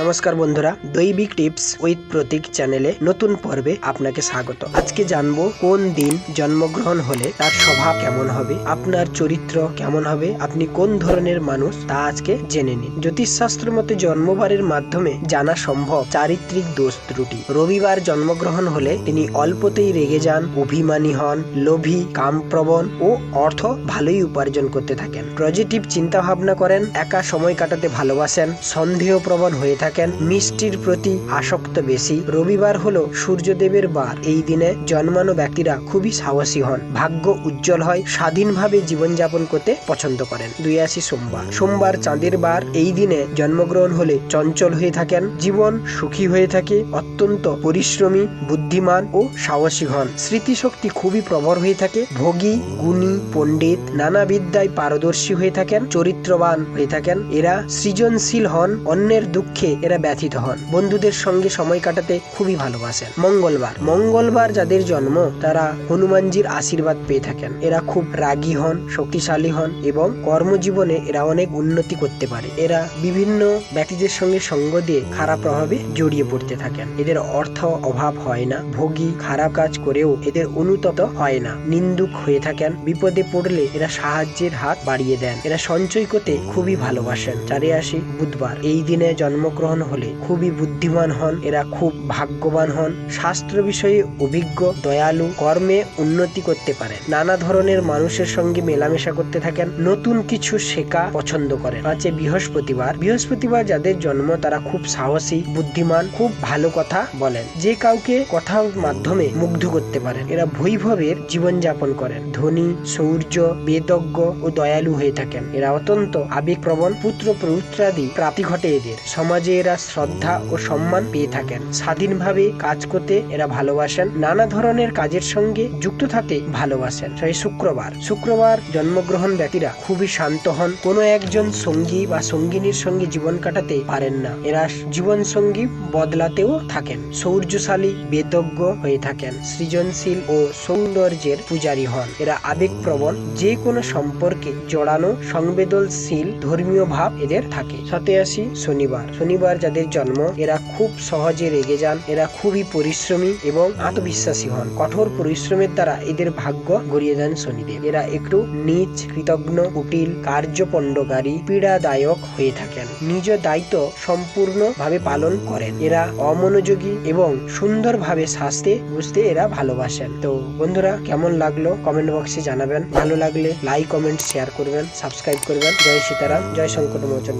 নমস্কার বন্ধুরা, দৈবিক tips with প্রতীক চ্যানেলে নতুন পর্বে আপনাকে স্বাগত। আজকে জানব কোন দিন জন্মগ্রহণ হলে তার স্বভাব কেমন হবে, আপনার চরিত্র কেমন হবে, আপনি কোন ধরনের মানুষ তা আজকে জেনে নিন। জ্যোতিষশাস্ত্র মতে জন্মবারের মাধ্যমে জানা সম্ভব চারিত্রিক দোষ ত্রুটি। রবিবার জন্মগ্রহণ হলে তিনি অল্পতেই রেগে যান, অভিমানী হন, লোভী, কামপ্রবণ ও অর্থ ভালোই উপার্জন করতে থাকেন। পজিটিভ চিন্তা ভাবনা করেন, একা সময় কাটাতে ভালোবাসেন সন্দেহ প্রবণ হয়ে থাকেন, মিষ্টির প্রতি আসক্ত বেশি। রবিবার হলো সূর্যদেবের বার। এই দিনে জন্মানো ব্যক্তিরা খুবই সাহসী হন। ভাগ্য উজ্জ্বল হয়, স্বাধীনভাবে জীবনযাপন করতে পছন্দ করেন। দুই আসি সোমবার। সোমবার চাঁদের বার। এই দিনে জন্মগ্রহণ হলে চঞ্চল হয়ে থাকেন, জীবন সুখী হয়ে থাকে, অত্যন্ত পরিশ্রমী, বুদ্ধিমান ও সাহসী হন। স্মৃতিশক্তি খুবই প্রবর হয়ে থাকে। ভোগী, গুণী, পণ্ডিত, নানা বিদ্যায় পারদর্শী হয়ে থাকেন, চরিত্রবান হয়ে থাকেন। এরা সৃজনশীল হন, অন্যের দুঃখে এরা ব্যথিত হন। বন্ধুদের সঙ্গে সময় কাটাতে খুবই ভালোবাসেন। মঙ্গলবার। মঙ্গলবার যাদের জন্ম, তারা হনুমানজির আশীর্বাদ পেয়ে থাকেন। এরা খুব রাগী হন, শক্তিশালী হন এবং কর্মজীবনে এরা অনেক উন্নতি করতে পারে। এরা বিভিন্ন ব্যক্তিদের সঙ্গে সঙ্গ দিয়ে খারাপ প্রভাবে জড়িয়ে পড়তে থাকেন। এদের অর্থ অভাব হয় না, ভোগী খারাপ কাজ করেও এদের অনুতপ্ত হয় না, নিন্দুক হয়ে থাকেন। বিপদে পড়লে এরা সাহায্যের হাত বাড়িয়ে দেন। এরা সঞ্চয় করতে খুবই ভালোবাসেন। চারে আসি বুধবার। এই দিনে জন্মগ্রহণ হলে খুবই বুদ্ধিমান হন, এরা খুব ভাগ্যবান হন। শাস্ত্র বিষয়ে অভিজ্ঞ, দয়ালু, কর্মে উন্নতি করতে পারেন। নানা ধরনের মানুষের সঙ্গে মেলামেশা করতে থাকেন, নতুন কিছু শেখা পছন্দ করেন। আছে বৃহস্পতিবার। বৃহস্পতিবার যাদের জন্ম, তারা খুব সাহসী, বুদ্ধিমান, খুব ভালো কথা বলেন। যে কাউকে কথার মাধ্যমে মুগ্ধ করতে পারেন। এরা বৈভবের জীবন যাপন করেন। ধনী, সৌর্য, বেদজ্ঞ ও দয়ালু হয়ে থাকেন। এরা অত্যন্ত আবেগপ্রবণ পুত্র পৌত্রাদি প্রাপ্তি ঘটে এদের। সমাজে এরা শ্রদ্ধা ও সম্মান পেয়ে থাকেন। স্বাধীনভাবে কাজ করতে এরা ভালোবাসেন। নানা ধরনের কাজের সঙ্গে যুক্ত থাকতে ভালোবাসেন। সেই শুক্রবার শুক্রবার জন্মগ্রহণ ব্যক্তিরা খুবই শান্ত হন। কোনো একজন সঙ্গী বা সঙ্গিনীর সঙ্গে জীবন কাটাতে পারেন না। এরা জীবন সঙ্গী বদলাতেও থাকেন। সৌর্যশালী, বেদজ্ঞ হয়ে থাকেন। সৃজনশীল ও সৌন্দর্যের পূজারী হন। এরা আবেগপ্রবণ। যে কোনো সম্পর্কে জড়ানো, সংবেদনশীল, ধর্মীয় ভাব এদের থাকে। সাথে আসি শনিবার শনিবার যাদের জন্ম, এরা খুব সহজে রেগে যান, এরা খুবই পরিশ্রমী এবং আত্মবিশ্বাসী হন। কঠোর পরিশ্রমের দ্বারা এদের ভাগ্য গড়িয়ে দেন শনিদেব। এরা একটু নিজ কৃতজ্ঞ কুটিল কার্যপণ্ডকারী, পীড়াদায়ক হয়ে থাকেন। নিজ দায়িত্ব সম্পূর্ণভাবে পালন করেন। এরা অমনোযোগী এবং সুন্দরভাবে শাস্তে বুঝতে এরা ভালোবাসেন। তো বন্ধুরা, কেমন লাগল? কমেন্ট বক্সে জানাবেন। ভালো লাগলে লাইক, কমেন্ট, শেয়ার করবেন, সাবস্ক্রাইব করবেন। জয় সীতারাম, জয় শঙ্কর মোচন